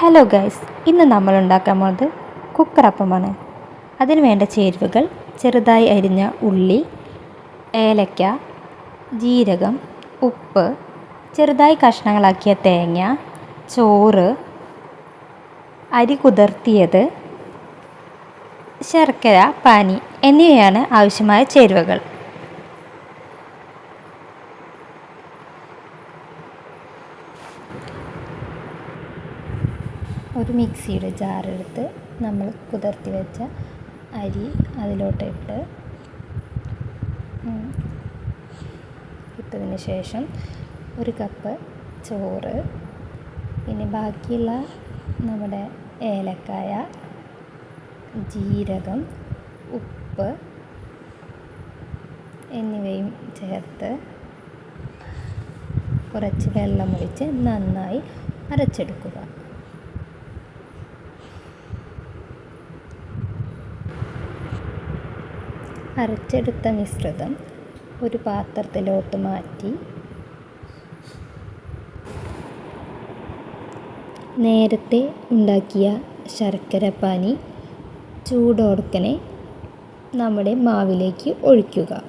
Hello guys ഇന്ന് നമ്മൾ ഉണ്ടാക്കാൻ പോകുന്നത് കുക്കറപ്പമാണ്. അതിന് വേണ്ട ചേരുവകൾ ചെറുതായി അരിഞ്ഞ ഉള്ളി ഏലക്ക ജീരകം ഉപ്പ് ചെറുതായി കഷ്ണങ്ങളാക്കിയ തേങ്ങ ചോറ് അരി കുതിർത്തിയത് ശർക്കര പാനി എന്നിവയാണ് ആവശ്യമായ ചേരുവകൾ. ഒരു മിക്സിയുടെ ജാറെടുത്ത് നമ്മൾ കുതിർത്തി വെച്ച അരി അതിലോട്ടിട്ട് ഇട്ടതിന് ശേഷം ഒരു കപ്പ് ചോറ് പിന്നെ ബാക്കിയുള്ള നമ്മുടെ ഏലക്കായ ജീരകം ഉപ്പ് എന്നിവയും ചേർത്ത് കുറച്ച് വെള്ളമൊഴിച്ച് നന്നായി അരച്ചെടുക്കുക. അരച്ചെടുത്ത മിശ്രിതം ഒരു പാത്രത്തിലോട്ട് മാറ്റി നേരത്തെ ഉണ്ടാക്കിയ ശർക്കര ശർക്കരപ്പാനി ചൂടോടുക്കനെ നമ്മുടെ മാവിലേക്ക് ഒഴിക്കുക.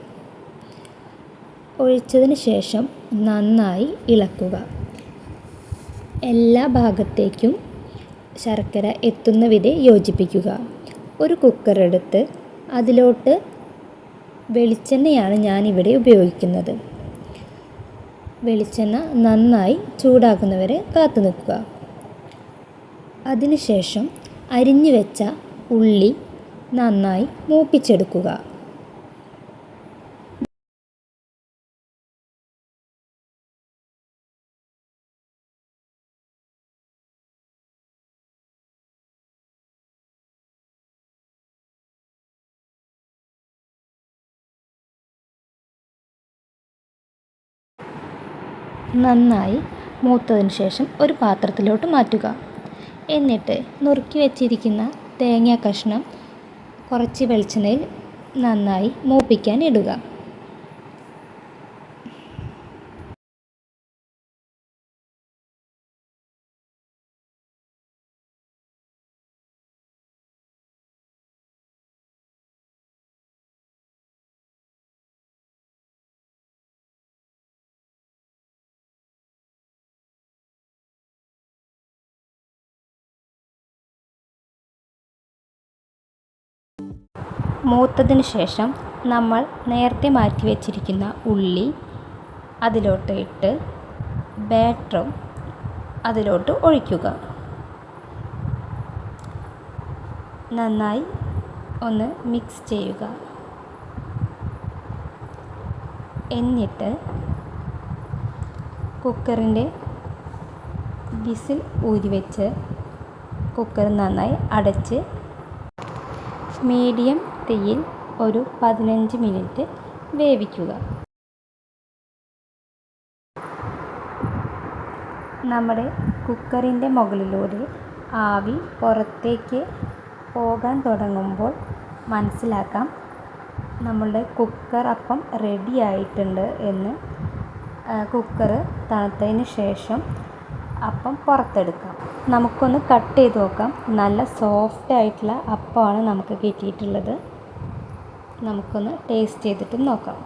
ഒഴിച്ചതിന് ശേഷം നന്നായി ഇളക്കുക. എല്ലാ ഭാഗത്തേക്കും ശർക്കര എത്തുന്ന വിധം യോജിപ്പിക്കുക. ഒരു കുക്കറെടുത്ത് അതിലോട്ട് വെളിച്ചെണ്ണയാണ് ഞാനിവിടെ ഉപയോഗിക്കുന്നത്. വെളിച്ചെണ്ണ നന്നായി ചൂടാക്കുന്നവരെ കാത്തു നിൽക്കുക. അതിനുശേഷം അരിഞ്ഞു വെച്ച ഉള്ളി നന്നായി മൂപ്പിച്ചെടുക്കുക. നന്നായി മൂത്തതിന് ശേഷം ഒരു പാത്രത്തിലോട്ട് മാറ്റുക. എന്നിട്ട് നുറുക്കി വെച്ചിരിക്കുന്ന തേങ്ങാ കഷ്ണം കുറച്ച് വെളിച്ചെണ്ണയിൽ നന്നായി മൂപ്പിക്കാൻ ഇടുക. മൂത്തതിന് ശേഷം നമ്മൾ നേരത്തെ മാറ്റി വെച്ചിരിക്കുന്ന ഉള്ളി അതിലോട്ട് ഇട്ട് ബാറ്ററും അതിലോട്ട് ഒഴിക്കുക. നന്നായി ഒന്ന് മിക്സ് ചെയ്യുക. എന്നിട്ട് കുക്കറിന്റെ വിസിൽ ഊരി വെച്ച് കുക്കർ നന്നായി അടച്ച് മീഡിയം തീയിൽ ഒരു പതിനഞ്ച് മിനിറ്റ് വേവിക്കുക. നമ്മുടെ കുക്കറിന്റെ മുകളിലൂടെ ആവി പുറത്തേക്ക് പോകാൻ തുടങ്ങുമ്പോൾ മനസ്സിലാക്കാം നമ്മളുടെ കുക്കർ അപ്പം റെഡി ആയിട്ടുണ്ട് എന്ന്. കുക്കർ തണുത്തതിന് ശേഷം അപ്പം പുറത്തെടുക്കാം. നമുക്കൊന്ന് കട്ട് ചെയ്ത് നോക്കാം. നല്ല സോഫ്റ്റ് ആയിട്ടുള്ള അപ്പമാണ് നമുക്ക് കിട്ടിയിട്ടുള്ളത്. നമുക്കൊന്ന് ടേസ്റ്റ് ചെയ്തിട്ട് നോക്കാം.